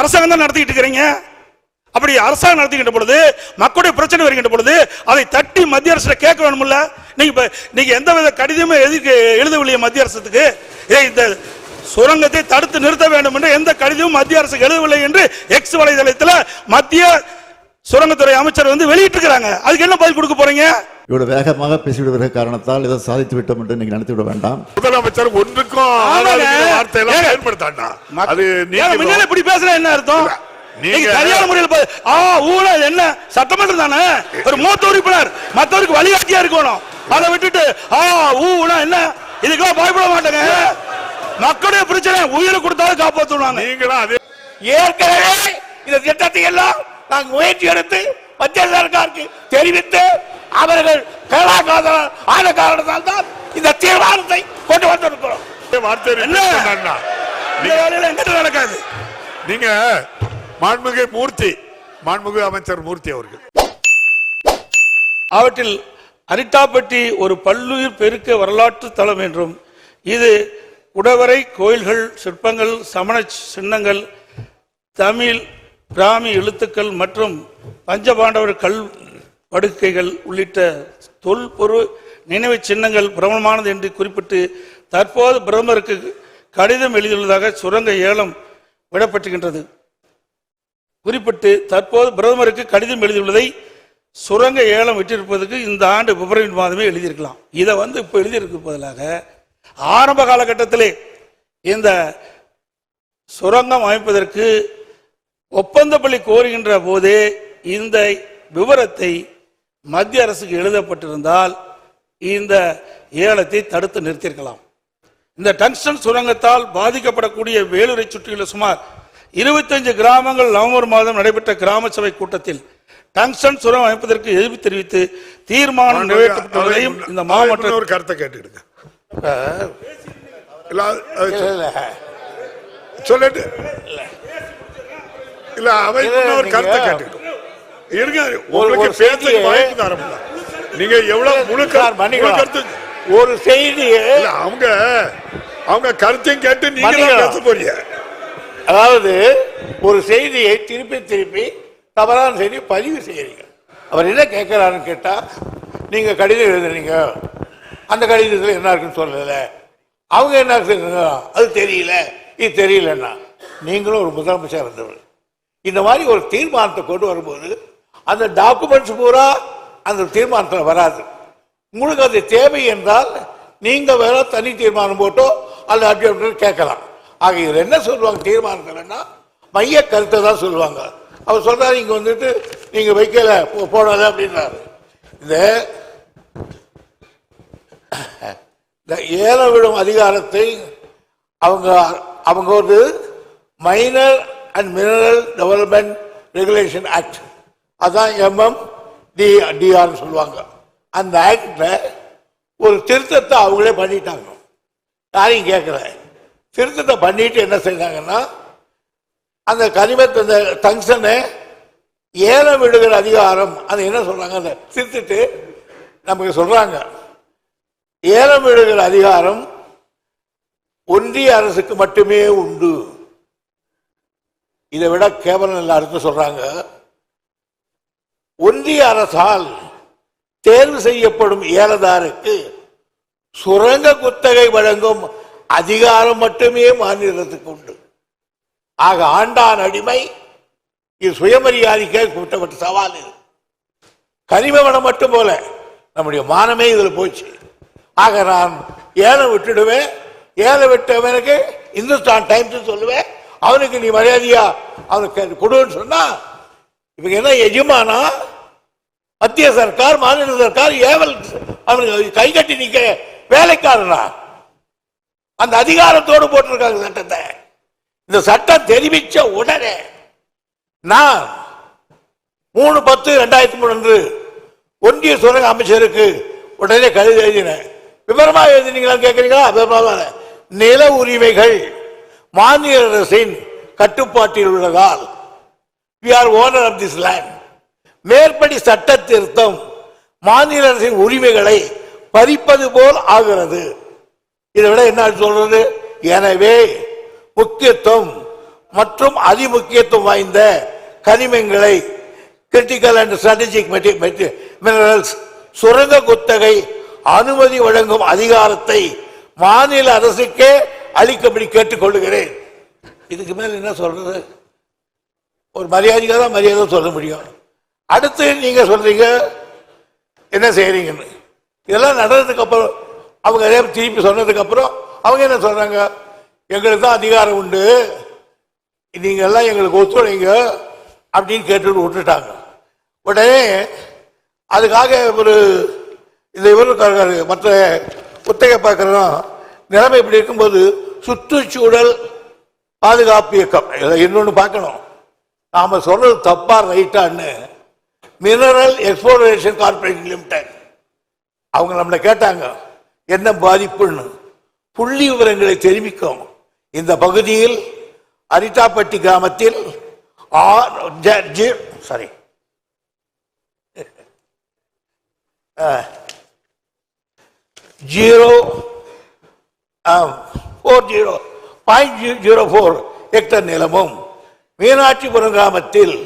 அரசாங்கம் தான் நடத்திக்கிட்டு இருக்கிறீங்க. அப்படி அரசாங்கம் நடத்திக்கிட்ட பொழுது மக்களுடைய பிரச்சனை வருகின்ற பொழுது அதை தட்டி மத்திய அரசு கேட்க வேணும்ல நீங்க இப்ப நீங்க எந்த வித கடிதமும் எதுக்கு எழுதவில்லையே மத்திய அரசுக்கு? இந்த சுரங்கத்தை தடுத்து நிறுத்த வேண்டும் என்று எந்த கடிதமும் மத்திய அரசுக்கு எழுதவில்லை என்று எக்ஸ் வலைதளத்தில் மத்திய சுரங்கத்துறை அமைச்சர் வந்து வெளியிட்டிருக்கிறாங்க. அதுக்கு என்ன பதில் கொடுக்க போறீங்க? இவ்வளவு வேகமாக பேசிவிடுகிற காரணத்தால் இதை சாதித்து விட்டோம் என்று நீங்கள் நினைத்து விட வேண்டாம். முதலமைச்சர் ஒன்றுக்கும் வார்த்தையெல்லாம். பயன்படுத்தாண்டா? அது நீங்க முன்னால இப்படி பேசுற என்ன அர்த்தம்? நீங்க- நீங்க சரியான முறையில் ஆ ஊழல் என்ன? சட்டமன்றம் தானே? ஒரு மூத்த உறுப்பினர் மத்தவருக்கு வழிகாட்டியா இருக்கணும். அதை விட்டுட்டு ஆ ஊனா என்ன? இதுக்கெல்லாம் பயப்பட மாட்டேங்க. மக்களுடைய பிரச்சனை உயிரை கொடுத்தாலும் காப்பாத்துவாங்க. நீங்களும் அதே ஏற்கனவே இந்த திட்டத்தை எல்லாம் நாங்கள் முயற்சி எடுத்து மத்திய சர்க்காருக்கு தெரிவித்து அவர்கள் கேளாக்காத ஆன காரணத்தால் தான் இந்த தீர்மானத்தை கொண்டு வந்திருக்கிறோம். நடக்காது. நீங்க மாண்புமிகு மூர்த்தி மாண்புமிகு அமைச்சர் மூர்த்தி அவர்கள். அவற்றில் அரிட்டாப்பட்டி ஒரு பல்லுயிர் பெருக்க வரலாற்று தலம் என்றும் இது குடவரை கோயில்கள் சிற்பங்கள் சமண சின்னங்கள் தமிழ் பிராமி எழுத்துக்கள் மற்றும் பஞ்சபாண்டவர் கல் படுக்கைகள் உள்ளிட்ட தொல்பொரு நினைவு சின்னங்கள் பிரபலமானது என்று குறிப்பிட்டு தற்போது பிரதமருக்கு கடிதம் எழுதியுள்ளதாக சுரங்க ஏலம் விடப்பட்டுகின்றது குறிப்பிட்டு தற்போது பிரதமருக்கு கடிதம் எழுதியுள்ளதை சுரங்க ஏலம் விட்டிருப்பதற்கு இந்த ஆண்டு பிப்ரவரி மாதமே எழுதியிருக்கலாம். இதை வந்து இப்போ எழுதியிருக்கு பதிலாக ஆரம்ப காலகட்டத்திலே இந்த சுரங்கம் அமைப்பதற்கு ஒப்பந்தப்பள்ளி கோருகின்ற போதே இந்த விவரத்தை மத்திய அரசுக்கு எழுதப்பட்டிருந்தால் இந்த ஏலத்தை தடுத்து நிறுத்தியிருக்கலாம். இந்த டங்ஸ்டன் சுரங்கத்தால் பாதிக்கப்படக்கூடிய வேலூரை சுற்றியுள்ள சுமார் 25 கிராமங்கள் நவம்பர் மாதம் நடைபெற்ற கிராம சபை கூட்டத்தில் டங்ஸ்டன் சுரங்கம் அமைப்பதற்கு எதிர்ப்பு தெரிவித்து தீர்மானம் நிறைவேற்றப்பட்டுள்ளதையும் இந்த மாவட்ட ஒரு கருத்தை கேட்டுக்கிடுங்க. சொல்லிட்டு இல்ல அவை ஒரு கருத்தை கேட்டுக்கிட்டோம் இருங்க உங்களுக்கு ஒரு பேசுறதுக்கு வாய்ப்பு நீங்க எவ்வளவு முழு சார், கரு- முழு மன்னிக்கலாம். கருத்து ஒரு இல்ல அவங்க அவங்க கருத்தையும் கேட்டு நீங்க. பேச போறீங்க. அதாவது ஒரு செய்தியை திருப்பி திருப்பி தவறான செய்தி பதிவு செய்யறீங்க. அவர் என்ன கேட்கிறாருன்னு கேட்டா நீங்க கடிதம் எழுதுறீங்க. அந்த கடிதத்தில் என்ன இருக்குன்னு சொல்லல. அவங்க என்ன சொல்றாங்க அது தெரியல. இது தெரியலன்னா நீங்களும் ஒரு முதலமைச்சர் இருந்தவர் இந்த மாதிரி ஒரு தீர்மானத்தை கொண்டு வரும்போது அந்த டாக்குமெண்ட்ஸ் பூரா அந்த தீர்மானத்தில் வராது. உங்களுக்கு அது தேவை என்றால் நீங்கள் வேற தனி தீர்மானம் போட்டோ அல்ல அப்படி கேட்கலாம். ஆக இதில் என்ன சொல்லுவாங்க தீர்மானத்தில்னா மைய கருத்தை தான் சொல்லுவாங்க. அவர் சொல்கிறார் இங்கே வந்துட்டு நீங்கள் வைக்கல போடாத அப்படின்றாரு. இந்த இந்த ஏல விடும் அதிகாரத்தை அவங்க அவங்க ஒரு minor and mineral development regulation act அதான் எம்எம் டி டிஆர்னு சொல்லுவாங்க. அந்த ஆக்டில் ஒரு திருத்தத்தை அவங்களே பண்ணிட்டாங்க. யாரையும் கேட்கல திருத்தத்தை பண்ணிட்டு என்ன செய்தாங்கன்னா அந்த கனிமத்தை அந்த டங்ஷனை ஏலம் விடுகிற அதிகாரம் அது என்ன சொல்றாங்க? அந்த திருத்திட்டு நமக்கு சொல்றாங்க. ஏலம் விடுகிற அதிகாரம் ஒன்றிய அரசுக்கு மட்டுமே உண்டு. இதை விட கேவலம் இல்ல சொல்கிறாங்க சொல்றாங்க. ஒன்றிய அரசால் தேர்வு செய்யப்படும் ஏலதாருக்கு சுரங்க குத்தகை வழங்கும் அதிகாரம் மட்டுமே மாநிலத்துக்கு உண்டு. ஆக ஆண்டான் அடிமை இது சுயமரியாதைக்காக கூட்டப்பட்ட சவால் இது. கனிம வளம் மட்டும் போல நம்முடைய மானமே இதில் போச்சு. ஆக நான் ஏலம் விட்டுடுவேன். ஏழை விட்டவனுக்கு இந்துஸ்தான் டைம்ஸ் சொல்லுவேன். அவனுக்கு நீ மரியாதையா அவனுக்கு கொடுன்னு சொன்னா இவங்க என்ன எஜமானா? மத்திய சர்க்கார் மாநில சர்க்கார் ஏவல் அவனுக்கு கை கட்டி நிக்க வேலைக்காரனா? அந்த அதிகாரத்தோடு போட்டிருக்காங்க சட்டத்தை. இந்த சட்டம் தெரிவிச்ச உடனே நான் மூணு பத்து ரெண்டாயிரத்தி மூணு அன்று ஒன்றிய சுரங்க அமைச்சருக்கு உடனே கடிதம் எழுதினேன். விவரமா எழுதினீங்களா கேட்குறீங்களா? விவரமா நில உரிமைகள் மாநில அரசின் கட்டுப்பாட்டில் உள்ளதால் we are owner of this land மேற்படி சட்ட திருத்தம் மாநில அரசின் உரிமைகளை பறிப்பது போல் ஆகிறது. இதை விட என்ன சொல்றது? எனவே முக்கியத்துவம் மற்றும் அதிமுக்கியத்துவம் வாய்ந்த கனிமங்களை கிரிட்டிக்கல் அண்ட் ஸ்ட்ராட்டஜிக் மினரல்ஸ் சுரங்க குத்தகை அனுமதி வழங்கும் அதிகாரத்தை மாநில அரசுக்கே அளிக்கும்படி கேட்டுக்கொள்கிறேன் இதுக்கு மேல என்ன சொல்றது? ஒரு மரியாதைக்காக தான் மரியாதை சொல்ல முடியும். அடுத்து நீங்க சொல்றீங்க என்ன செய்யறீங்கன்னு இதெல்லாம் நடந்ததுக்கு அப்புறம் அவங்க அதே திருப்பி சொன்னதுக்கு அப்புறம் அவங்க என்ன சொல்றாங்க? எங்களுக்கு தான் அதிகாரம் உண்டு. நீங்க எல்லாம் எங்களுக்கு ஒத்துழைங்க அப்படின்னு கேட்டுட்டு விட்டுட்டாங்க. உடனே அதுக்காக ஒரு இந்த இவர் மற்ற புத்தக பார்க்குறோம் நிலைமை இப்படி இருக்கும்போது சுற்றுச்சூழல் பாதுகாப்பு இயக்கம். இன்னொன்று பார்க்கணும். நாம சொல்றது தப்பா ரைட்டான்னு மினரல் எக்ஸ்போரேஷன் கார்பரேஷன் லிமிடெட். அவங்க நம்மளை கேட்டாங்க என்ன பாதிப்புன்னு? புள்ளி விவரங்களை தெரிவிக்கும். இந்த பகுதியில் அரிட்டாப்பட்டி கிராமத்தில் sorry zero four zero point zero four hectare நிலமும் மீனாட்சிபுரம் கிராமத்தில்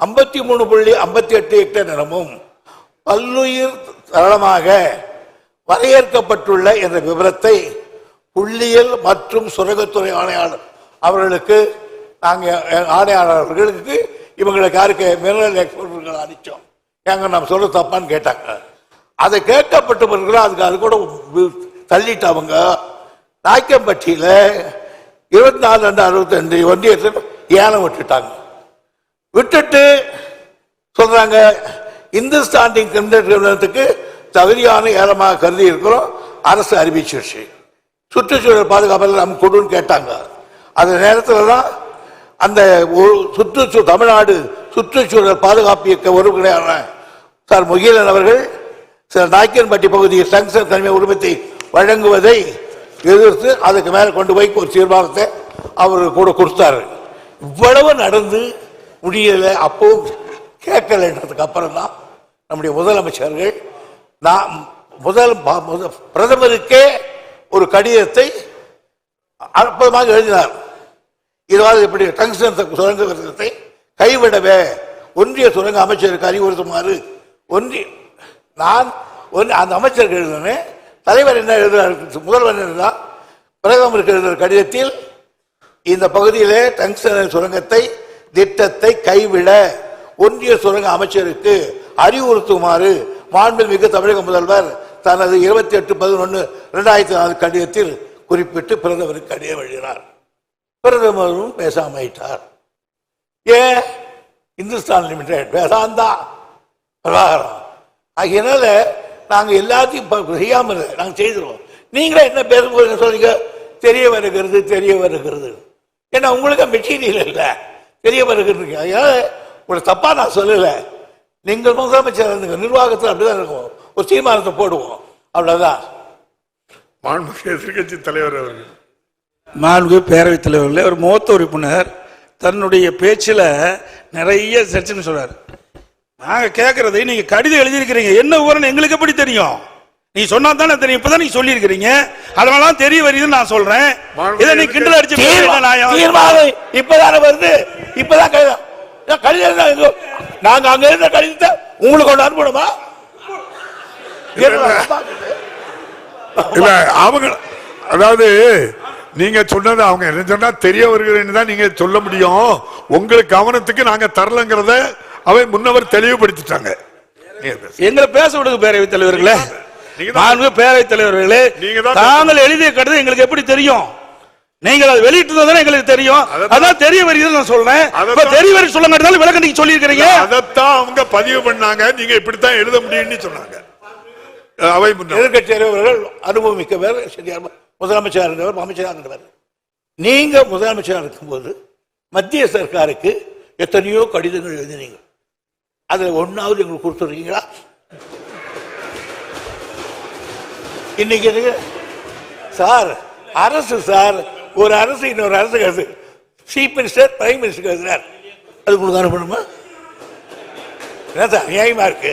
ஐம்பத்தி மூணு புள்ளி ஐம்பத்தி எட்டு ஹெக்டர் நிலமும் பல்லுயிர் தளமாக வரையறுக்கப்பட்டுள்ள என்ற விவரத்தை புள்ளியியல் மற்றும் சுரங்கத்துறை ஆணையாளர் அவர்களுக்கு நாங்கள் ஆணையாளர்களுக்கு இவங்களுக்கு யாருக்கு மினரல் எக்ஸ்போர்ட்கள் அனுப்பிச்சோம். ஏங்க நம்ம சொல்ல தப்பான்னு கேட்டாங்க. அதை கேட்கப்பட்ட பிறகு அதுக்கு அது கூட தள்ளிட்டு அவங்க நாய்க்கம்பட்டியில் இருபத்தி நாலு ரெண்டு அறுபத்தஞ்சு ஒன்றியத்தில் ஏலம் விட்டுட்டாங்க. விட்டுட்டு சொல்றாங்க இந்துஸ்தாண்டிங் நிறுவனத்துக்கு தகுதியான ஏலமாக கருதி இருக்கிறோம் அரசு அறிவிச்சிருச்சு. சுற்றுச்சூழல் பாதுகாப்பில் நம்ம கொடுன்னு கேட்டாங்க. அந்த நேரத்தில் தான் அந்த ஒரு சுற்றுச்சூழல் தமிழ்நாடு சுற்றுச்சூழல் பாதுகாப்பு இயக்க உறுப்பினரான சார் முகிலன் அவர்கள் சில நாய்க்கன்பட்டி பகுதியில் டங்ஸ்டன் தனிமை உரிமத்தை வழங்குவதை எதிர்த்து அதுக்கு மேலே கொண்டு போய் ஒரு தீர்மானத்தை அவர் கூட கொடுத்தாரு. இவ்வளவு நடந்து முடியலை. அப்பவும் கேட்கலைன்றதுக்கு அப்புறம் தான் நம்முடைய முதலமைச்சர்கள் நான் முதல் ப- முத- பிரதமருக்கே ஒரு கடிதத்தை அற்புதமாக எழுதினார். இதுவாது இப்படி டங்ஸ்டன் சுரங்க விருதத்தை கைவிடவே ஒன்றிய சுரங்க அமைச்சருக்கு அறிவுறுத்துமாறு ஒன்றிய நான் ஒன்று அந்த அமைச்சருக்கு எழுதினேன் தலைவர் என்ன எழுதுறார் முதல்வர் என்ன பிரதமருக்கு எழுதுகிற கடிதத்தில் இந்த பகுதியிலே டங்ஸ்டன் சுரங்கத்தை திட்டத்தை கைவிட ஒன்றிய சுரங்க அமைச்சருக்கு அறிவுறுத்துமாறு மாண்புமிகு தமிழக முதல்வர் தனது இருபத்தி எட்டு பதினொன்று இரண்டாயிரத்தி நாலு கடிதத்தில் குறிப்பிட்டு பிரதமருக்கு கடிதம் எழுதினார். பிரதமரும் பேசாமையிட்டார் ஏன் இந்துஸ்தான் லிமிடெட் வேதாந்தா பிரபாகரம் ஆகையினால நாங்கள் எல்லாத்தையும் செய்யாமல் இல்லை நாங்கள் செய்திருவோம். நீங்களே என்ன பேச போறீங்க சொல்றீங்க? தெரிய வருகிறது தெரிய வருகிறது. ஏன்னா உங்களுக்கு மெட்டீரியல் இல்லை. தெரிய வருகிறது அதனால உங்களை தப்பா நான் சொல்லல. நீங்கள் முதலமைச்சர் இருந்துங்க. நிர்வாகத்தில் அப்படிதான் இருக்கும். ஒரு தீர்மானத்தை போடுவோம். அவ்வளவுதான். மாண்புமிகு எதிர்க்கட்சி தலைவர் அவர்கள். மாண்பு பேரவைத் தலைவர்களே ஒரு மூத்த உறுப்பினர் தன்னுடைய பேச்சில் நிறைய சர்ச்சைன்னு சொல்றாரு. நாங்க கேட்கறதை நீங்க கடிதம் எழுதியிருக்கிறீங்க. என்ன விவரம் எங்களுக்கு எப்படி தெரியும்? நீ சொன்னா தானே தெரியும் இப்பதான் நீங்க சொல்லியிருக்கிறீங்க? அதனால தெரிய வருதுன்னு நான் சொல்றேன். இதை நீ கிண்டல் அடிச்சு? தீர்மானம் இப்பதானே வருது. இப்பதான் கடிதம் கடிதம்? நாங்க அங்க இருந்த கடிதத்தை உங்களுக்கு கொண்டு அனுப்பணுமா? இல்ல. அவங்க அதாவது நீங்க சொன்னது அவங்க என்ன சொன்னா தெரிய வருகிறேன்னு தான் நீங்க சொல்ல முடியும். உங்களுக்கு கவனத்துக்கு நாங்க தரலங்கிறத அவை முன்னவர் தெளிவுபடுத்திட்டாங்க. எங்களை பேச விடுங்க பேரவைத் தலைவர்களே. மாண்பு பேரவைத் தலைவர்களே தாங்கள் எழுதிய கடிதம் எங்களுக்கு எப்படி தெரியும்? நீங்கள் அதை வெளியிட்டு எங்களுக்கு தெரியும். அதான் அதான் தெரிய வருகிறது நான் சொல்றேன். தெரிய வரி சொல்ல மாட்டாலும் விளக்கம் நீங்க சொல்லியிருக்கிறீங்க. அதைத்தான் அவங்க பதிவு பண்ணாங்க. நீங்க இப்படித்தான் எழுத முடியும்னு சொன்னாங்க. அவை எதிர்கட்சி தலைவர்கள் அனுபவம் மிக்கவர் முதலமைச்சர் இருந்தவர் அமைச்சராக இருந்தவர். நீங்க முதலமைச்சராக இருக்கும்போது மத்திய சர்க்காருக்கு எத்தனையோ கடிதங்கள் எழுதினீங்க. அதுல ஒன்னாவது எங்களுக்கு கொடுத்துருக்கீங்களா? இன்னைக்கு சார் அரசு சார் ஒரு அரசு இன்னொரு அரசு கருது சீஃப் மினிஸ்டர் பிரைம் மினிஸ்டர் எழுதுறார் அது உங்களுக்கு அனுப்பணுமா என்ன சார் நியாயமா இருக்கு?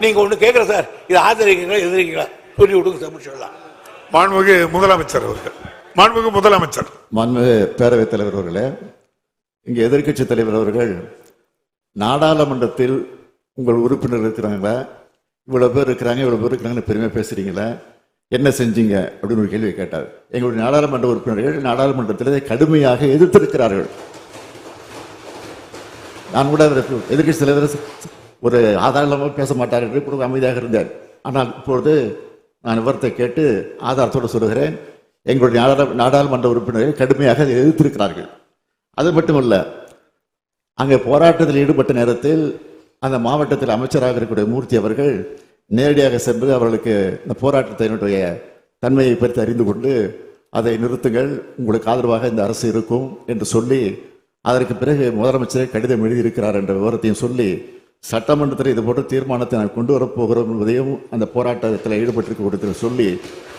நீங்க ஒண்ணு கேட்கற சார் இது ஆதரிக்கிறீங்களா எதிர்க்கிறீங்களா? சொல்லி விடுங்க சார் முடிச்சிடலாம் மாண்புமிகு முதலமைச்சர் அவர்கள். மாண்புமிகு முதலமைச்சர். மாண்புமிகு பேரவைத் தலைவர் அவர்களே இங்கே எதிர்க்கட்சி தலைவர் அவர்கள் நாடாளுமன்றத்தில் உங்கள் உறுப்பினர் இருக்கிறாங்களா? இவ்வளவு பேர் இருக்கிறாங்க இவ்வளவு பேர் இருக்கிறாங்கன்னு பெருமையா பேசுறீங்களா? என்ன செஞ்சீங்க? அப்படின்னு ஒரு கேள்வி கேட்டார். எங்களுடைய நாடாளுமன்ற உறுப்பினர்கள் நாடாளுமன்றத்தில் கடுமையாக எதிர்த்திருக்கிறார்கள். நான் கூட எதிர்கட்சி தலைவர் ஒரு ஆதாரமாக பேச மாட்டார் என்று கூட அமைதியாக இருந்தார். ஆனால் இப்பொழுது நான் விவரத்தை கேட்டு ஆதாரத்தோடு சொல்கிறேன் எங்களுடைய நாடாளு- நாடாளுமன்ற உறுப்பினர்கள் கடுமையாக அதை எதிர்த்திருக்கிறார்கள். அது மட்டுமல்ல அங்கே போராட்டத்தில் ஈடுபட்ட நேரத்தில் அந்த மாவட்டத்தில் அமைச்சராக இருக்கக்கூடிய மூர்த்தி அவர்கள் நேரடியாக சென்று அவர்களுக்கு இந்த போராட்டத்தினுடைய தன்மையை பற்றி அறிந்து கொண்டு அதை நிறுத்துங்கள் உங்களுக்கு ஆதரவாக இந்த அரசு இருக்கும் என்று சொல்லி அதற்கு பிறகு முதலமைச்சர் கடிதம் எழுதியிருக்கிறார் என்ற விவரத்தையும் சொல்லி சட்டமன்றத்தில் இது போன்ற தீர்மானத்தை நான் கொண்டு வரப்போகிறோம் என்பதையும் அந்த போராட்டத்தில் ஈடுபட்டிருக்க சொல்லி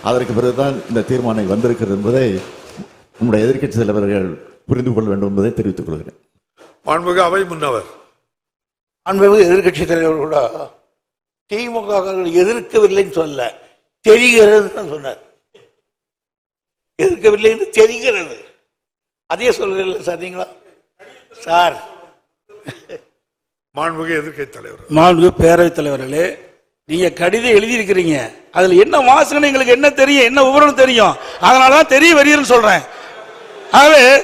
அதற்கு பிறகுதான் இந்த தீர்மானம் வந்திருக்கிறது என்பதை நம்முடைய எதிர்க்கட்சி தலைவர்கள் புரிந்து கொள்ள வேண்டும் என்பதை தெரிவித்துக் கொள்கிறேன். மாண்புமிகு அவை முன்னவர். அன்பு எதிர்கட்சி தலைவர் கூட திமுக எதிர்க்கவில்லைன்னு சொல்ல தெரிகிறதுன்னு சொன்னார். எதிர்க்கவில்லைன்னு தெரிகிறது. அதே சொல்றீங்களா சார் நீங்களா? சார். மாண்புமிகு எதிர்க்கட்சி தலைவர். மாண்பு பேரவைத் தலைவர்களே நீங்க கடிதம் எழுதியிருக்கிறீங்க. அதுல என்ன வாசனை எங்களுக்கு என்ன தெரியும் என்ன விவரம் தெரியும்? அதனால தான் தெரிய வருகிறேன்னு சொல்றேன். ஆகவே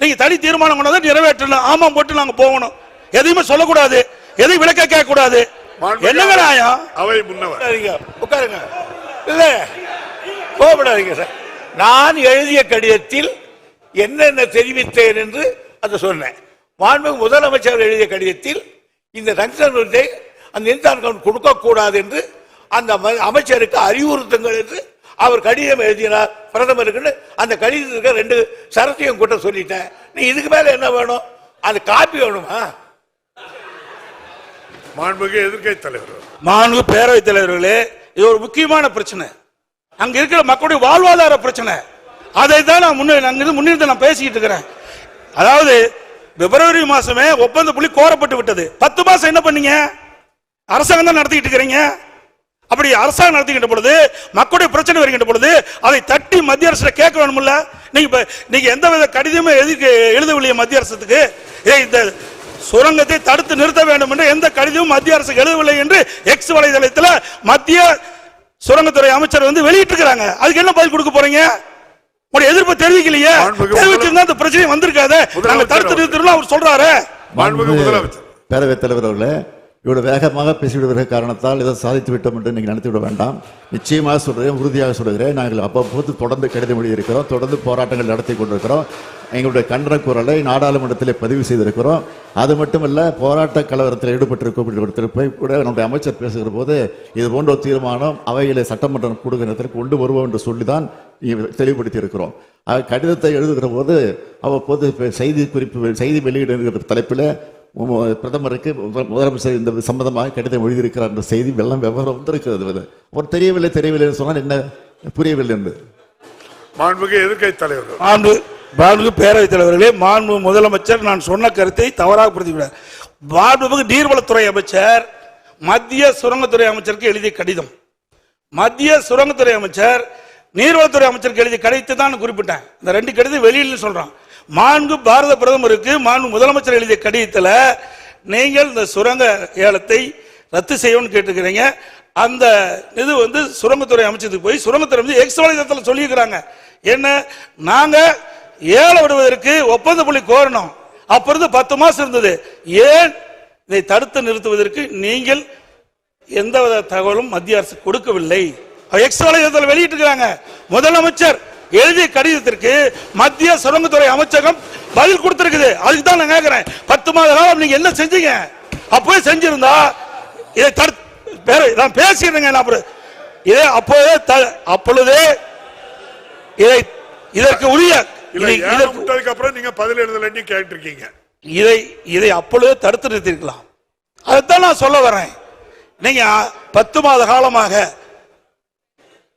நீங்க தனி தீர்மானம் கொண்டு வந்து நிறைவேற்றணும். ஆமாம் போட்டு நாங்க போகணும். எதையுமே சொல்லக்கூடாது. எதையும் விளக்க கேட்க கூடாது என்னங்க நியாயம் அவை முன்னவர். உட்காருங்க. இல்ல. கோபப்படாதீங்க சார். நான் எழுதிய கடிதத்தில் என்னென்ன தெரிவித்தேன் என்று அதை சொன்னேன். மாண்பு முதலமைச்சர் எழுதிய கடிதத்தில் இந்த விருதை அந்த இன்சான் அக்கவுண்ட் கொடுக்கக்கூடாது என்று அந்த அமைச்சருக்கு அறிவுறுத்துங்கள் என்று அவர் கடிதம் எழுதினார் பிரதமருக்கு அந்த கடிதத்துக்கு ரெண்டு சரத்தையும் கூட்ட சொல்லிட்டேன். நீ இதுக்கு மேல என்ன வேணும்? அது காப்பி வேணுமா? மாண்புமிகு எதிர்க்கட்சி தலைவர் மாண்பு பேரவைத் தலைவர்களே இது ஒரு முக்கியமான பிரச்சனை. அங்க இருக்கிற மக்களுடைய வாழ்வாதார பிரச்சனை. அதை தான் நான் முன்னே முன்னிருந்து நான் பேசிக்கிட்டு இருக்கிறேன். அதாவது பிப்ரவரி மாசமே ஒப்பந்த புள்ளி கோரப்பட்டு விட்டது. பத்து மாசம் என்ன பண்ணீங்க? அரசாங்கம் தான் நடத்திக்கிட்டு இருக்கிறீங்க. அப்படி அரசாங்கம் நடத்திக்கிட்ட பொழுது மக்களுடைய பிரச்சனை வருகின்ற பொழுது அதை தட்டி மத்திய அரசு கேட்க வேணும்ல நீங்க இப்ப நீங்க எந்த வித கடிதமும் எதுக்கு எழுதவில்லையே மத்திய அரசுக்கு? ஏய் இந்த சுரங்கத்தை தடுத்து நிறுத்த வேண்டும் என்று எந்த கடிதமும் மத்திய அரசுக்கு எழுதவில்லை என்று எக்ஸ் வலைதளத்தில் மத்திய சுரங்கத்துறை அமைச்சர் வந்து வெளியிட்டிருக்கிறாங்க. அதுக்கு என்ன பதில் கொடுக்க போறீங்க? உங்களுடைய எதிர்ப்பு தெரிவிக்கலையே. தெரிவிச்சிருந்தா இந்த பிரச்சனை வந்திருக்காது. நாங்க தடுத்து நிறுத்தணும் அவர் சொல்றாரு. பேரவைத் தலைவர் அவர்களே இவ்வளவு வேகமாக பேசிவிடுகிற காரணத்தால் இதை சாதித்து விட்டோம் என்று நீங்கள் நினைத்துவிட வேண்டாம். நிச்சயமாக சொல்கிறேன் உறுதியாக சொல்கிறேன் நாங்கள் அவ்வப்போது தொடர்ந்து கடிதம் எழுதியிருக்கிறோம் தொடர்ந்து போராட்டங்கள் நடத்தி கொண்டிருக்கிறோம். எங்களுடைய கண்டன குரலை நாடாளுமன்றத்தில் பதிவு செய்திருக்கிறோம். அது மட்டுமல்ல போராட்ட கலவரத்தில் ஈடுபட்டிருக்கக்கூடிய கொடுத்திருப்ப கூட நம்முடைய அமைச்சர் பேசுகிற போது இது போன்ற ஒரு தீர்மானம் அவைகளை சட்டமன்றம் கூடுகிற கொண்டு வருவோம் என்று சொல்லி தான் தெளிவுபடுத்தி இருக்கிறோம் கடிதத்தை எழுதுகிற போது அவ்வப்போது செய்தி குறிப்பு செய்தி வெளியிடுகிற தலைப்பில் பிரதமருக்கு முதல்- முதலமைச்சர் இந்த சம்பந்தமாக கடிதம் எழுதியிருக்கிறார் என்ற செய்தி வெள்ளம் விவரம் வந்திருக்கிறது. அவர் தெரியவில்லை தெரியவில்லை சொன்னால் என்ன புரியவில்லை என்று. மாண்புமிகு எதிர்க்கட்சி தலைவர் மாண்பு மாண்பு பேரவைத் தலைவர்களே மாண்பு முதலமைச்சர் நான் சொன்ன கருத்தை தவறாக புரிந்துவிடார் மாண்புமிகு நீர்வளத்துறை அமைச்சர் மத்திய சுரங்கத்துறை அமைச்சருக்கு எழுதிய கடிதம். மத்திய சுரங்கத்துறை அமைச்சர் நீர்வளத்துறை அமைச்சருக்கு எழுதிய கடிதத்தை தான் நான் குறிப்பிட்டேன். இந்த ரெண்டு கடிதம் வெளியில் சொல்றான். மாண்பு பாரத பிரதமருக்கு மாண்பு முதலமைச்சர் எழுதிய கடிதத்தில் நீங்கள் இந்த சுரங்க ஏலத்தை ரத்து செய்யணும்னு கேட்டுக்கிறீங்க அந்த இது வந்து சுரங்கத்துறை அமைச்சத்துக்கு போய் சுரங்கத்துறை வந்து எக்ஸ் வலைதளத்தில் சொல்லியிருக்கிறாங்க. என்ன? நாங்கள் ஏலம் விடுவதற்கு ஒப்பந்த புள்ளி கோரணும். அப்போ இருந்து பத்து மாதம் இருந்தது. ஏன் இதை தடுத்து நிறுத்துவதற்கு நீங்கள் எந்தவித தகவலும் மத்திய அரசு கொடுக்கவில்லை? எக்ஸ் வலைதளத்தில் வெளியிட்டிருக்கிறாங்க. முதலமைச்சர் எழுதிய கடிதத்திற்கு மத்திய சுரங்கத்துறை அமைச்சகம் பதில் கொடுத்திருக்குது. அதுக்கு தான் நான் கேட்கிறேன் பத்து மாத காலம் நீங்க என்ன செஞ்சீங்க? அப்பவே செஞ்சிருந்தா இதை பேர நான் பேசிடுறேங்க நான் அப்புறம் இதே அப்போதே அப்பொழுதே இதை இதற்கு உரிய விட்டதுக்கு அப்புறம் நீங்க பதில் எழுதலன்னு கேட்டிருக்கீங்க. இதை இதை அப்பொழுதே தடுத்து நிறுத்திருக்கலாம் அதைத்தான் நான் சொல்ல வரேன். நீங்க பத்து மாத காலமாக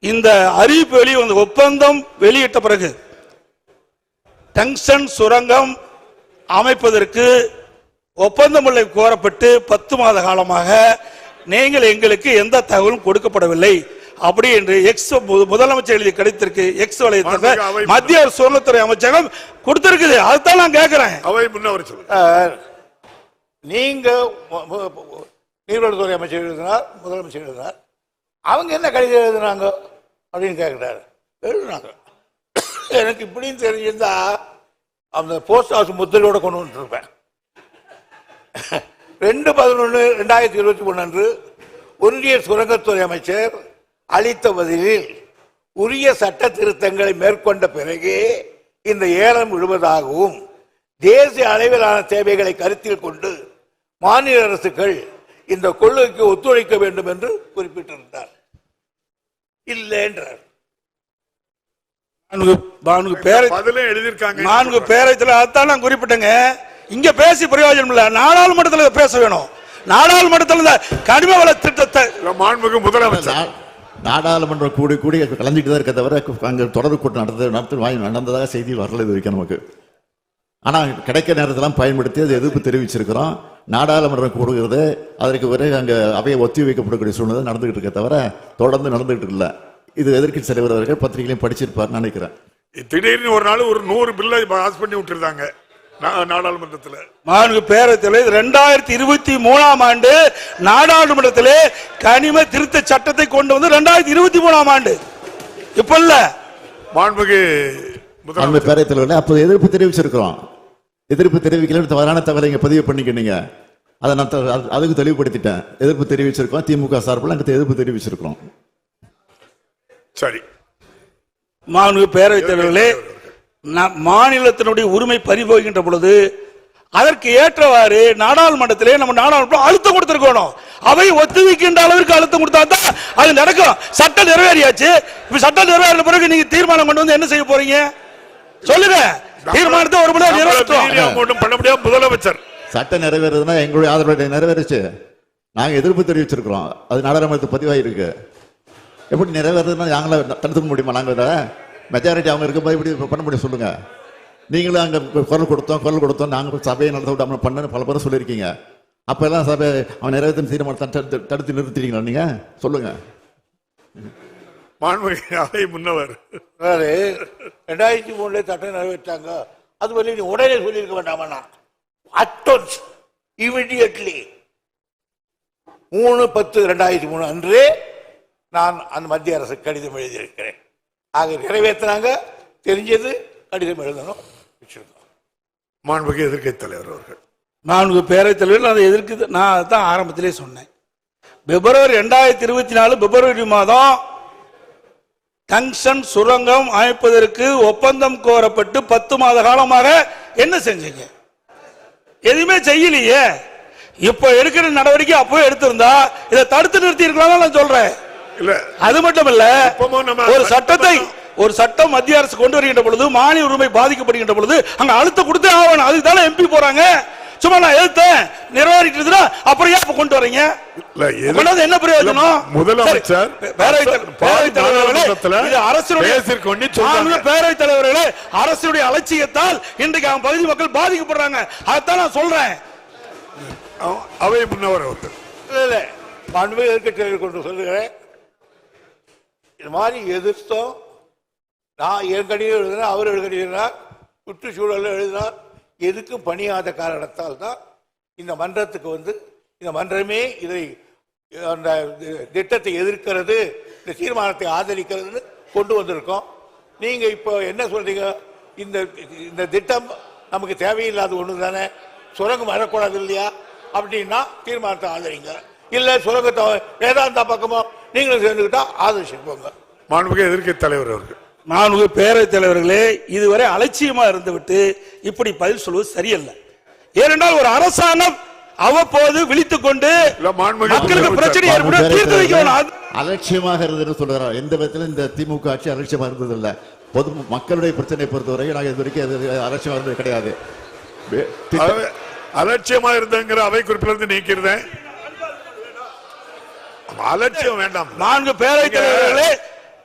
இந்த அறிவிப்பு வெளி வந்து ஒப்பந்தம் வெளியிட்ட பிறகு டங்ஸ்டன் சுரங்கம் அமைப்பதற்கு ஒப்பந்தமில்லை கோரப்பட்டு பத்து மாத காலமாக நீங்கள் எங்களுக்கு எந்த தகவலும் கொடுக்கப்படவில்லை. அப்படி என்று எக்ஸ் மு- முதலமைச்சர் எழுதி கிடைத்திருக்கு. எக்ஸ் வலையத்தில் மத்திய சுரங்கத்துறை அமைச்சகம் கொடுத்திருக்குது. அதுதான் நான் கேட்கிறேன் அவை முன்னவர் நீங்க நீர்வளத்துறை அமைச்சர் எழுதினார் முதலமைச்சர் எழுதினார். அவங்க என்ன கடிதம் எழுதுனாங்க? அப்படின்னு கேட்குறாரு எழுதுனாங்க எனக்கு இப்படின்னு தெரிஞ்சிருந்தா அந்த போஸ்ட் ஹவுஸ் முத்திரையோட கொண்டு வந்துருப்பேன். ரெண்டு பதினொன்று ரெண்டாயிரத்தி இருபத்தி மூணு அன்று ஒன்றிய சுரங்கத்துறை அமைச்சர் அளித்த பதிலில் உரிய சட்ட திருத்தங்களை மேற்கொண்ட பிறகே இந்த ஏலம் விழுவதாகவும் தேசிய அளவிலான தேவைகளை கருத்தில் கொண்டு மாநில அரசுகள் இந்த கொள்கைக்கு ஒத்துழைக்க வேண்டும் என்று குறிப்பிட்டிருந்தார். இல்லை என்றார் நான்கு நான்கு பேரை பதிலும் எழுதியிருக்காங்க. நான்கு பேரத்தில் அதான் நான் குறிப்பிட்டேங்க. இங்க பேசி பிரயோஜனம் இல்ல. நாடாளுமன்றத்தில் பேச வேணும். நாடாளுமன்றத்தில் இந்த கனிம வள திட்டத்தை இல்ல, மாண்புமிகு முதலமைச்சர். நாடாளுமன்றம் கூடி கூடி கலந்துட்டு தான் இருக்க தவிர அங்கே தொடர்பு கூட்டம் நடந்தது நடத்தி வாங்கி நடந்ததாக செய்தி வரல இது வரைக்கும் நமக்கு. ஆனால் கிடைக்க நேரத்தெல்லாம் பயன்படுத்தி அது எதிர்ப்பு தெரிவிச்சிருக்கிறோம். நாடாளுமன்றம் கூடுகிறது அதற்கு பிறகு அங்கே அவையை ஒத்தி வைக்கப்படக்கூடிய சூழ்நிலை நடந்துகிட்டு இருக்க தவிர தொடர்ந்து நடந்துகிட்டு இல்லை. இது எதிர்க்கட்சி தலைவர் அவர்கள் பத்திரிகையிலையும் படிச்சிருப்பார் நினைக்கிறேன். திடீர்னு ஒரு நாள் ஒரு நூறு பில்லை பாஸ் பண்ணி விட்டுருந்தாங்க நா- நாடாளுமன்றத்துல. நான்கு பேரத்தில் ரெண்டாயிரத்தி இருபத்தி மூணாம் ஆண்டு நாடாளுமன்றத்திலே கனிம திருத்த சட்டத்தை கொண்டு வந்து ரெண்டாயிரத்தி இருபத்தி மூணாம் ஆண்டு. இப்ப இல்ல. பேரவைத் தலைவர்கள் அப்போ எதிர்ப்பு தெரிவிச்சிருக்கிறோம். எதிர்ப்பு தெரிவிக்கல தவறான தகவலை இங்கே பதிவு பண்ணிக்கினீங்க அதை நான் த- அது- அதுக்கு தெளிவுபடுத்திட்டேன். எதிர்ப்பு தெரிவிச்சிருக்கோம் திமுக சார்பில் அங்கே எதிர்ப்பு தெரிவிச்சிருக்கிறோம். சரி. மாண்பு பேரவைத் தலைவர்களே மாநிலத்தினுடைய உரிமை பறிபோகின்ற பொழுது அதற்கு ஏற்றவாறு நாடாளுமன்றத்திலே நம்ம நாடாளுமன்றம் அழுத்தம் கொடுத்திருக்கணும். அவை ஒத்துழைக்கின்ற அளவிற்கு அழுத்தம் கொடுத்தா தான் அது நடக்கும். சட்டம் நிறைவேறியாச்சு. இப்ப சட்டம் நிறைவேறின பிறகு நீங்க தீர்மானம் கொண்டு வந்து என்ன செய்ய போறீங்க? சொல்லுங்க. தீர்மானத்தை ஒரு மணி நேரம் பண்ண முடியாது முதலமைச்சர். சட்டம் நிறைவேறதுன்னா எங்களுடைய ஆதரவு நிறைவேறுச்சு. நாங்கள் எதிர்ப்பு தெரிவிச்சிருக்கிறோம். அது நாடாளுமன்றத்தில் பதிவாயிருக்கு. எப்படி நிறைவேறதுன்னா நாங்கள தடுத்துக்க முடியுமா? நாங்கள் மெஜாரிட்டி அவங்க இருக்கும்போது இப்படி பண்ண முடியும் சொல்லுங்க. நீங்களும் அங்கே குரல் கொடுத்தோம் குரல் கொடுத்தோம். நாங்கள் சபையை நடத்த விடாம பண்ணு பல பேர் சொல்லியிருக்கீங்க. அப்போ எல்லாம் சபை அவன் நிறைவேற்றும் தீர்மானத்தை தடுத்து தடுத்து நிறுத்திட்டீங்களா நீங்கள் சொல்லுங்க. மாண்புமிகு அவை முன்னவர். அதாவது ரெண்டாயிரத்தி மூணுல சட்டம் நிறைவேற்றாங்க. அது வரையும் நீ உடனே சொல்லியிருக்க வேண்டாமா நான் அட்டோன்ஸ் இமிடியட்லி மூணு பத்து ரெண்டாயிரத்தி மூணு அன்றே நான் அந்த மத்திய அரசு கடிதம் எழுதியிருக்கிறேன். ஆக நிறைவேற்றினாங்க. தெரிஞ்சது கடிதம் எழுதணும் வச்சிருக்கோம். மாண்புமிகு எதிர்க்கட்சி தலைவர் அவர்கள். நான்கு பேரவைத் தலைவர்கள் அதை எதிர்க்கு நான் அதான் ஆரம்பத்திலே சொன்னேன். பிப்ரவரி ரெண்டாயிரத்தி இருபத்தி நாலு பிப்ரவரி மாதம் டங்ஷன் சுரங்கம் அமைப்பதற்கு ஒப்பந்தம் கோரப்பட்டு பத்து மாத காலமாக என்ன செஞ்சீங்க? எதுவுமே செய்யலையே. இப்ப எடுக்கிற நடவடிக்கை அப்பவே எடுத்திருந்தா இதை தடுத்து நிறுத்தி இருக்கலாம் நான் சொல்றேன். இல்ல. அது மட்டும் இல்ல ஒரு சட்டத்தை ஒரு சட்டம் மத்திய அரசு கொண்டு வருகின்ற பொழுது மானிய உரிமை பாதிக்கப்படுகின்ற பொழுது அங்க அழுத்தம் கொடுத்தே ஆகணும். அதுக்கு தானே எம்பி போறாங்க. சும்மா நான் எழுத்தேன் நிறைவேறிட்டு அப்புறம் ஏன் இப்ப கொண்டு வரீங்க? என்ன பிரயோஜனம்? முதலமைச்சர் சரி, பேரவைத் தலைவர்- பேரவைத் தலைவர்களே, நாடாளுமன்றத்துல இது அரசினுடைய பேசியிருக்கோன்னு சொல்றாங்க. நான்கு பேரவைத் தலைவர்களே அரசுடைய அலட்சியத்தால் இன்றைக்கு அவன் பகுதி மக்கள் பாதிக்கப்படுறாங்க. அதைத்தான் நான் சொல்றேன். அவ- அவை முன்னவர் அவர்கள். இல்லை இல்லை. மாண்புமிகு எதிர்க்கட்சியை கொண்டு சொல்லுகிறேன். இது மாதிரி எதிர்த்தோம். நான் என் கடிதம் எழுதினா அவர் எழுதினார். சுற்றுச்சூழல் எழுதினார். எதுக்கும் பணியாத காரணத்தால் தான் இந்த மன்றத்துக்கு வந்து இந்த மன்றமே இதை அந்த திட்டத்தை எதிர்க்கிறது இந்த தீர்மானத்தை ஆதரிக்கிறதுன்னு கொண்டு வந்திருக்கோம். நீங்க இப்போ என்ன சொல்றீங்க? இந்த இந்த திட்டம் நமக்கு தேவையில்லாத ஒன்று தானே? சுரங்கம் வரக்கூடாது இல்லையா? அப்படின்னா தீர்மானத்தை ஆதரிங்க. இல்ல சுரங்கத்தை வேதாந்தா பக்கமோ நீங்களும் சேர்ந்துக்கிட்டா ஆதரிச்சுக்கோங்க. மாண்புக்கு எதிர்க்கட்சி தலைவர் அவர்கள். நான்கு பேரவைத் தலைவர்களே இதுவரை அலட்சியமா இருந்துவிட்டு இப்படி பதில் சொல்வது சரியல்ல. ஏனென்றால் ஒரு அரசாங்கம் அவ்வப்போது விழித்துக் கொண்டு மக்களுக்கு பிரச்சனை தீர்த்து வைக்கணும். அலட்சியமாக இருந்ததுன்னு சொல்றாரு எந்த விதத்திலும் இந்த திமுக ஆட்சி அலட்சியமா இருந்தது இல்ல பொது மக்களுடைய பிரச்சனையை பொறுத்தவரை நாங்கள் இது வரைக்கும் அது அலட்சியமா இருந்தது கிடையாது. அலட்சியமா இருந்தங்கிற அவை குறிப்பிலிருந்து நீக்கிறேன் அலட்சியம் வேண்டாம். நான்கு பேரவைத் தலைவர்களே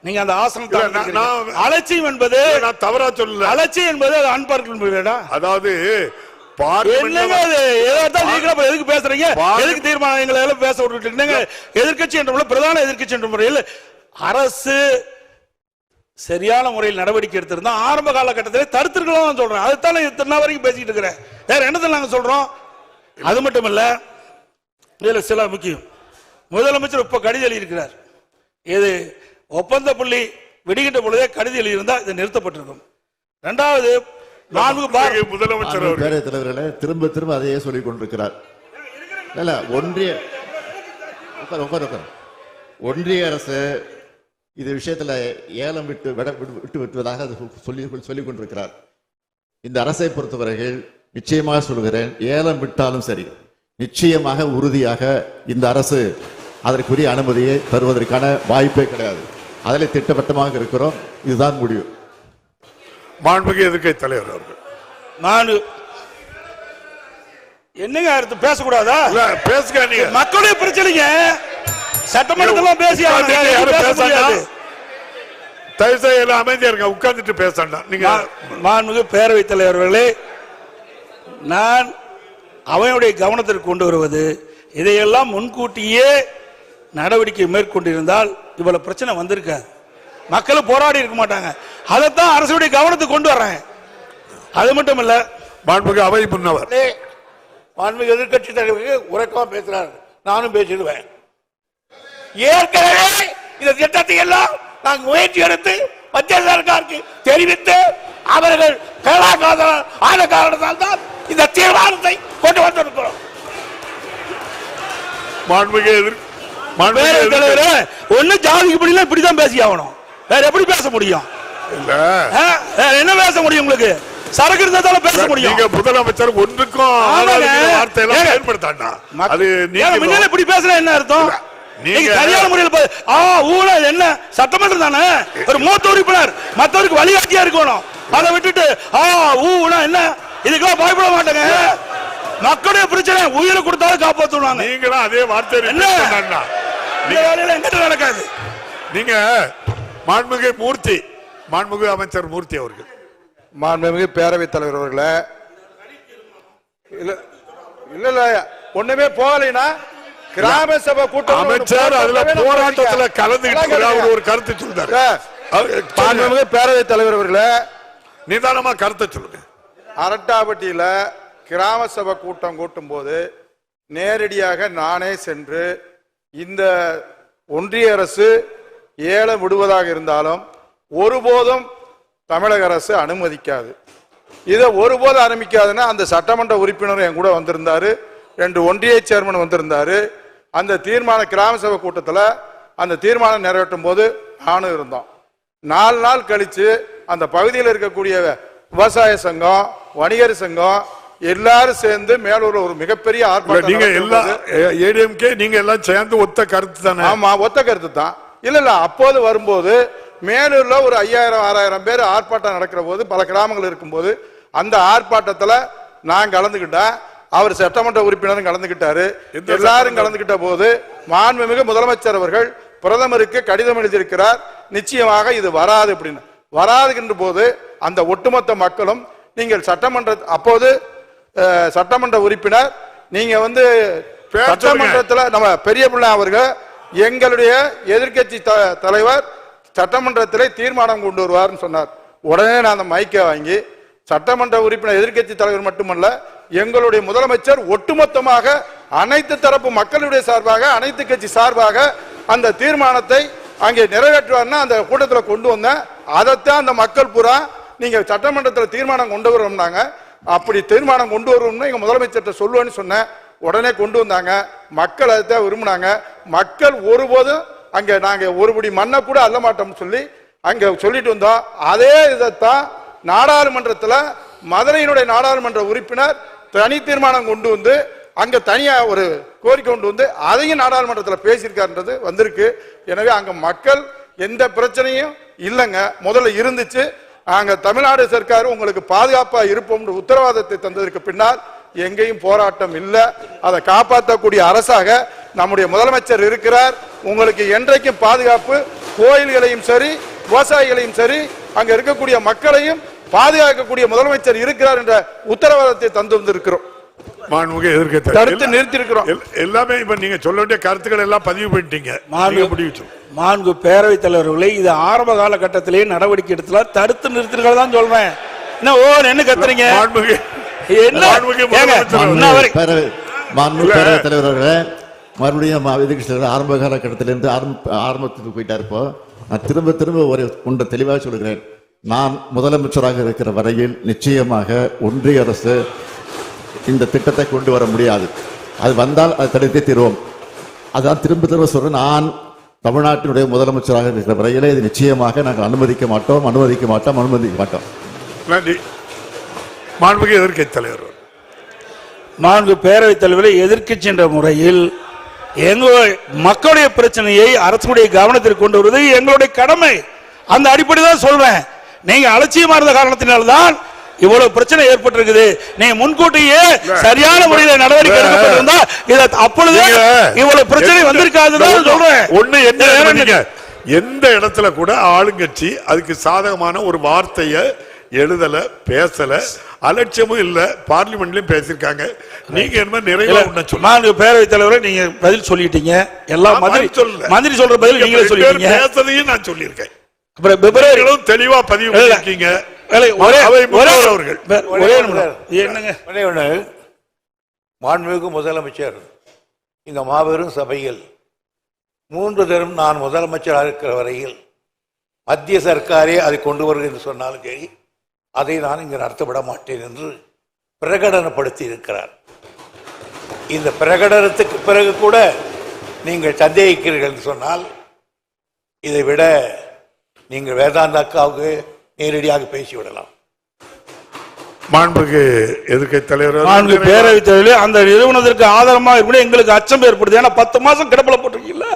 நீங்க அந்த ஆசனம் அலட்சியம் என்பது நான் தவறா சொல்லல. அலட்சியம் என்பது அது அன்பார்க்கணும் இல்லடா அதாவது எதுக்கு பேசுறீங்க? எதுக்கு தீர்மானம் எங்களை எல்லாம் பேச விட்டுட்டு என்னங்க எதிர்க்கட்சி என்ற பிரதான எதிர்க்கட்சி என்ற முறையில் அரசு சரியான முறையில் நடவடிக்கை எடுத்திருந்தா ஆரம்ப காலகட்டத்தில் தடுத்திருக்கலாம் சொல்றேன். அதுதான் இத்தனை வரைக்கும் பேசிட்டு இருக்கிறேன். வேற என்னத்தை நாங்க சொல்றோம்? அது மட்டும் இல்ல இதுல சில முக்கியம். முதலமைச்சர் இப்ப கடிதம் எழுதியிருக்கிறார். இது ஒப்பந்த புள்ளி வெடிக்கின்ற பொழுதே கடிதம் எழுதியிருந்தா இது நிறுத்தப்பட்டிருக்கும். இரண்டாவது நான்கு பார் முதலமைச்சர் தலைவர்களே திரும்ப திரும்ப அதையே சொல்லிக் கொண்டிருக்கிறார். இல்ல, இல்ல ஒன்றிய உட்கார் உட்கார் உட்கார். ஒன்றிய அரசு இது விஷயத்துல ஏலம் விட்டு விட விட்டு விட்டு விட்டுவதாக அது சொல்லி சொல்லிக் கொண்டிருக்கிறார். இந்த அரசை பொறுத்தவரையில் நிச்சயமாக சொல்கிறேன் ஏலம் விட்டாலும் சரி நிச்சயமாக உறுதியாக இந்த அரசு அதற்குரிய அனுமதியை தருவதற்கான வாய்ப்பே கிடையாது. அதில் திட்டவட்டமாக இருக்கிறோம். இதுதான் முடிவு. மாண்புமிகு எதிர்க்கட்சி தலைவர் அவர்கள். நான் என்னங்க அடுத்து பேசக்கூடாதா? பேசுங்க நீங்க மக்களுடைய பிரச்சனைங்க. சட்டமன்றத்தில் பேசி. தயவு எல்லாம் அமைதியா இருங்க. உட்கார்ந்துட்டு பேசண்டா நீங்க மாண்புமிகு பேரவைத் தலைவர்களே நான் அவையுடைய கவனத்திற்கு கொண்டு வருவது இதையெல்லாம் முன்கூட்டியே நடவடிக்கை மேற்கொண்டிருந்தால் இவ்வளவு பிரச்சனை வந்திருக்காது மக்கள் போராடி இருக்க மாட்டாங்க. அதைத்தான் அரசுடைய கவனத்துக்கு கொண்டு வர்றேன். அது மட்டும் இல்ல மாண்புமிகு அவை முன்னவர். மாண்புமிகு எதிர்க்கட்சி தலைவருக்கு உறக்கமா பேசுறாரு. நானும் பேசிடுவேன். ஏற்கனவே இந்த திட்டத்தை எல்லாம் நாங்கள் முயற்சி எடுத்து மத்திய சர்க்காருக்கு தெரிவித்து அவர்கள் ஆன காரணத்தால் தான் இந்த தீர்மானத்தை கொண்டு வந்திருக்கிறோம். மாண்புமிகு எதிர் மாண்புமிகு பேரவைத் தலைவரே ஒண்ணு ஜாதிக்கு படிலாம் இப்படிதான் பேசி ஆகணும் வேற எப்படி பேச முடியும்? வேற என்ன பேச முடியும் உங்களுக்கு? சரக்கு இருந்தாலும் பேச முடியும். நீங்க முதலமைச்சர் ஒன்றுக்கும் வார்த்தையெல்லாம். பயன்படுத்தாண்டா அது ஏங்க, முன்னால நீங்க இப்படி பேசுனா என்ன அர்த்தம்? நீங்க- நீங்க சரியான முறையில் ஆ ஊழல் என்ன? சட்டமன்றம் தானே? ஒரு மூத்த உறுப்பினர் மத்தவருக்கு வழிகாட்டியா இருக்கணும். அதை விட்டுட்டு ஆ ஊனா என்ன? இதுக்கெல்லாம் பயப்பட மாட்டேங்க. மக்களுடைய பிரச்சனை உயிரை கொடுத்தாலும் காப்பாத்துவாங்க. நீங்களும் அதே வார்த்தை என்ன? இந்த வேலையில எங்கிட்ட நடக்காது. நீங்க மாண்புமிகு மூர்த்தி மாண்புமிகு அமைச்சர் மூர்த்தி அவர்கள். மாண்புமிகு பேரவைத் தலைவர் அவர்களே. இல்ல இல்ல இல்ல ஒண்ணுமே போகலைன்னா கிராம சபை கூட்டம் அமைச்சர் அதுல போராட்டத்துல கலந்துகிட்டு அவர் ஒரு கருத்து சொல்றாரு. பேரவைத் தலைவர் அவர்களே. நிதானமா கருத்தை சொல்லுங்க. அரட்டாப்பட்டியில கிராம சபை கூட்டம் கூட்டும் போது நேரடியாக நானே சென்று இந்த ஒன்றிய அரசு ஏலம் விடுவதாக இருந்தாலும் ஒருபோதும் தமிழக அரசு அனுமதிக்காது. இதை ஒருபோதும் அனுமதிக்காதுன்னா அந்த சட்டமன்ற உறுப்பினர் என் கூட வந்திருந்தாரு ரெண்டு ஒன்றிய சேர்மன் வந்திருந்தாரு. அந்த தீர்மான கிராம சபை கூட்டத்தில் அந்த தீர்மானம் நிறைவேற்றும் போது நானும் இருந்தோம். நாலு நாள் கழித்து அந்த பகுதியில் இருக்கக்கூடிய விவசாய சங்கம் வணிகர் சங்கம் எல்லாரும் சேர்ந்து மேலூர்ல ஒரு மிகப்பெரிய ஆர்ப்பாட்டம் நீங்க எல்லா ஏடிஎம்கே நீங்க எல்லாம் சேர்ந்து ஒத்த கருத்து தானே? ஆமா ஒத்த கருத்து தான். இல்ல இல்ல அப்போது வரும்போது மேலூர்ல ஒரு ஐயாயிரம் ஆறாயிரம் பேர் ஆர்ப்பாட்டம் நடக்கிற போது பல கிராமங்கள் இருக்கும்போது அந்த ஆர்ப்பாட்டத்துல நான் கலந்துக்கிட்டேன் அவர் சட்டமன்ற உறுப்பினரும் கலந்துக்கிட்டாரு எந்த எல்லாரும் கலந்துக்கிட்ட போது மாண்புமிகு முதலமைச்சர் அவர்கள் பிரதமருக்கு கடிதம் எழுதியிருக்கிறார் நிச்சயமாக இது வராது அப்படின்னு. வராதுகின்ற போது அந்த ஒட்டுமொத்த மக்களும் நீங்கள் சட்டமன்ற அப்போது சட்டமன்ற உறுப்பினர் நீங்க வந்து. சட்டமன்றத்துல நம்ம பெரிய பிள்ளை அவர்கள் எங்களுடைய எதிர்க்கட்சி த- தலைவர் சட்டமன்றத்திலே தீர்மானம் கொண்டு வருவார்னு சொன்னார். உடனே நான் அந்த மைக்கை வாங்கி சட்டமன்ற உறுப்பினர் எதிர்க்கட்சி தலைவர் மட்டுமல்ல எங்களுடைய முதலமைச்சர் ஒட்டுமொத்தமாக அனைத்து தரப்பு மக்களுடைய சார்பாக அனைத்து கட்சி சார்பாக அந்த தீர்மானத்தை அங்கே நிறைவேற்றுவார்னா அந்த கூட்டத்தில் கொண்டு வந்தேன். அதைத்தான் அந்த மக்கள் பூரா நீங்க சட்டமன்றத்தில் தீர்மானம் கொண்டு வரணும்னாங்க. அப்படி தீர்மானம் கொண்டு வருவோம்னு எங்க முதலமைச்சர்கிட்ட சொல்லுவேன்னு சொன்னேன். உடனே கொண்டு வந்தாங்க. மக்கள் அதைத்தான் விரும்பினாங்க. மக்கள் ஒருபோதும் அங்க நாங்க ஒருபடி மண்ணை கூட அள்ள மாட்டோம்னு சொல்லி அங்க சொல்லிட்டு வந்தோம். அதே இதைத்தான் நாடாளுமன்றத்துல மதுரையினுடைய நாடாளுமன்ற உறுப்பினர் தனி தீர்மானம் கொண்டு வந்து அங்க தனியா ஒரு கோரிக்கை கொண்டு வந்து அதையும் நாடாளுமன்றத்தில் பேசியிருக்காருன்றது வந்திருக்கு. எனவே அங்க மக்கள் எந்த பிரச்சனையும் இல்லைங்க. முதல்ல இருந்துச்சு. நாங்கள் தமிழ்நாடு சர்க்கார் உங்களுக்கு பாதுகாப்பா இருப்போம் உத்தரவாதத்தை தந்ததற்கு பின்னால் எங்கேயும் போராட்டம் இல்லை. அதை காப்பாற்றக்கூடிய அரசாக நம்முடைய முதலமைச்சர் இருக்கிறார். உங்களுக்கு என்றைக்கும் பாதுகாப்பு கோயில்களையும் சரி விவசாயிகளையும் சரி அங்க இருக்கக்கூடிய மக்களையும் பாதுகாக்கக்கூடிய முதலமைச்சர் இருக்கிறார் என்ற உத்தரவாதத்தை தந்து வந்திருக்கிறோம். மாண்புமிகு எதிர்க்கட்சி தடுத்து நிறுத்தியிருக்கிறோம். எல்- எல்லாமே இப்ப நீங்க சொல்ல வேண்டிய கருத்துக்கள் எல்லாம் பதிவு பண்ணிட்டீங்க. சொல்லுங்க. மாண்பு பேரவைத் தலைவர்களை இது ஆரம்ப காலகட்டத்திலேயே நடவடிக்கை எடுத்துல தடுத்து நிறுத்திருக்கிறதா தான் சொல்றேன். என்ன ஓ என்ன கத்துறீங்க? மாண்புமிகு மாண்பு. பேரவைத் தலைவர் அவர்களே. மறுபடியும் மா- எதிர்க்கட்சிகள் ஆரம்ப காலகட்டத்திலிருந்து ஆரம்ப ஆரம்பத்துக்கு போயிட்டார் இப்போ. நான் திரும்ப திரும்ப ஒரு ஒன்றை தெளிவாக சொல்கிறேன். நான் முதலமைச்சராக இருக்கிற வரையில் நிச்சயமாக ஒன்றிய அரசு இந்த திட்டத்தை கொண்டு வர முடியாது. அது வந்தால் அதை தடுத்தே தீர்வோம். அதான் திரும்ப திரும்ப சொல்றேன் நான் தமிழ்நாட்டினுடைய முதலமைச்சராக இருக்கிற வரையிலே இது நிச்சயமாக நாங்கள் அனுமதிக்க மாட்டோம் அனுமதிக்க மாட்டோம் அனுமதிக்க மாட்டோம். நன்றி. மாண்புமிகு எதிர்க்கட்சி தலைவர். மாண்பு பேரவைத் தலைவரை எதிர்க்கட்சி என்ற முறையில் எங்களுடைய மக்களுடைய பிரச்சனையை அரசுடைய கவனத்திற்கு கொண்டு வருவது எங்களுடைய கடமை. அந்த அடிப்படை தான் சொல்றேன். நீங்க அலட்சியமா இருந்த காரணத்தினால்தான் இவ்வளவு பிரச்சனை ஏற்பட்டிருக்குது. நீங்க முன்கூட்டியே சரியான முறையில் நடவடிக்கை எடுக்கப்பட்டிருந்தா இத அப்பொழுது இவ்வளவு பிரச்சனை வந்திருக்காதுதான் சொல்றேன். ஒண்ணு என்ன? எந்த இடத்துல கூட ஆளுங்கட்சி அதுக்கு சாதகமான ஒரு வார்த்தைய எழுதல பேசல அலட்சியமும் இல்ல பார்லிமெண்ட்லயும் பேசிருக்காங்க நீங்க என்ன சொல்லுங்க. மாண்பு பேரவைத் தலைவரை நீங்க பதில் சொல்லிட்டீங்க. எல்லாம் நான் மந்திரி சொல்லல. மந்திரி சொல்ற பதில் நீங்களே சொல்லிட்டீங்க. பேசுறதையும் நான் சொல்லியிருக்கேன். அப்புறம் பிப்ரவரி தெளிவா பதிவு இல்ல. மாண்புமிகு முதலமைச்சர் இந்த மாபெரும் சபையில் மூன்று தரம் நான் முதலமைச்சராக இருக்கிற வரையில் மத்திய சர்க்காரே அதை கொண்டு வருகிறது என்று சொன்னாலும் சரி அதை நான் இங்கு நடத்தப்பட மாட்டேன் என்று பிரகடனப்படுத்தி இருக்கிறார் இந்த பிரகடனத்துக்கு பிறகு கூட நீங்கள் சந்தேகிக்கிறீர்கள் என்று சொன்னால் இதை விட நீங்கள் வேதாந்த அக்காவுக்கு நேரடியாக பேசிவிடலாம். மாண்புக்கு எதிர்க்கட்சி தலைவர் நான்கு அவர்கள் பேரவைத் தலைவர்களே அந்த நிறுவனத்திற்கு ஆதாரமா இருக்கணும் எங்களுக்கு அச்சம் ஏற்படுது. ஏன்னா பத்து மாசம் கிடப்பில போட்டிருக்கீங்களா